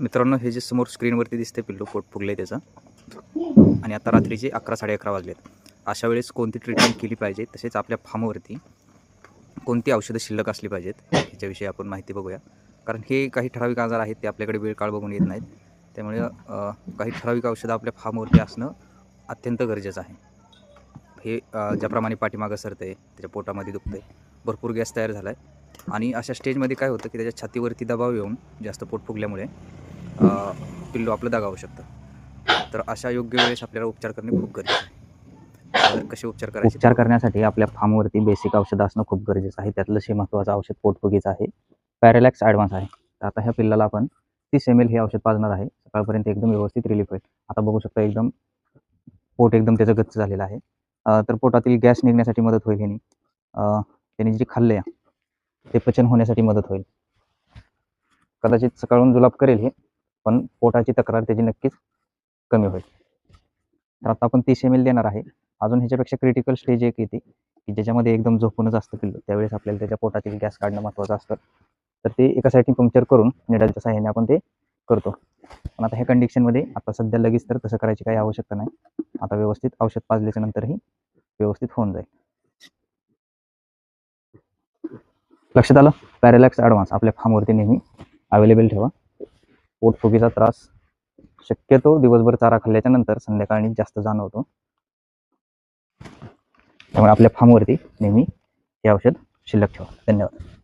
मित्रांनो हे जे समोर स्क्रीनवरती दिसते पिल्लू पोट फुगले त्याचं. आणि आता रात्रीचे अकरा साडे अकरा वाजलेत. अशा वेळेस कोणती ट्रीटमेंट केली पाहिजे? तसेच आपल्या फार्मवरती कोणती औषधं शिल्लक असली पाहिजेत? ह्याच्याविषयी आपण माहिती बघूया. कारण हे काही ठराविक आजार आहेत ते आपल्याकडे वेळ काळ बघून येत नाहीत. त्यामुळे काही ठराविक औषधं आपल्या फार्मवरती असणं अत्यंत गरजेचं आहे. हे ज्याप्रमाणे पाठीमागं सरतंय त्याच्या पोटामध्ये दुखतंय भरपूर गॅस तयार झाला आहे आणि अशा स्टेजमध्ये काय होतं की त्याच्या छातीवरती दबाव येऊन जास्त पोट फुगल्यामुळे पिल्लू आपलं दगावू शकतं. तर अशा योग्य वेळेस आपल्याला उपचार करणे खूप गरजेचं आहे. तर कसे उपचार करायचे? उपचार करण्यासाठी आपल्या फार्मवरती बेसिक औषधं असणं खूप गरजेचं आहे. त्यातलं हे महत्त्वाचं औषध पोटफुगीचं आहे पॅरेलॅक्स ॲडव्हान्स आहे. तर आता ह्या पिल्लाला आपण तीस एम एल हे औषध पाजणार आहे. सकाळपर्यंत एकदम व्यवस्थित रिलीफ होईल. आता बघू शकता एकदम पोट एकदम त्याचं गच्च झालेलं आहे. तर पोटातील गॅस निघण्यासाठी मदत होईल ह्यानी. त्याने जे खाल्ले ते पचन होण्यासाठी मदत होईल. कदाचित सकाळून जुलाब करेल हे. पण पोटाची तक्रार त्याची नक्कीच कमी होईल. तर आता आपण तीस एम एल देणार आहे. अजून ह्याच्यापेक्षा क्रिटिकल स्टेज एक येते की ज्याच्यामध्ये एकदम झोपूनच असतं किल्लो त्यावेळेस आपल्याला त्याच्या पोटातील गॅस काढणं महत्त्वाचं असतं. तर ते एका साईडने पंक्चर करून निडालच्या सहाय्याने आपण ते करतो. पण आता ह्या कंडिशनमध्ये आता सध्या लगेच तर तसं करायची काही आवश्यकता नाही. आता व्यवस्थित औषध पाजल्याच्या नंतरही व्यवस्थित होऊन जाईल. लक्षात आलं? पॅरेलॅक्स ॲडव्हान्स आपल्या फार्मवरती नेहमी अवेलेबल ठेवा. पोटफुगीचा त्रास. शक्यतो दिवसभर चारा खाल्ल्याच्या नंतर संध्याकाळी जास्त जाणवतो. त्यामुळे आपल्या फार्मवरती नेहमी हे औषध शिल्लक ठेवा. धन्यवाद.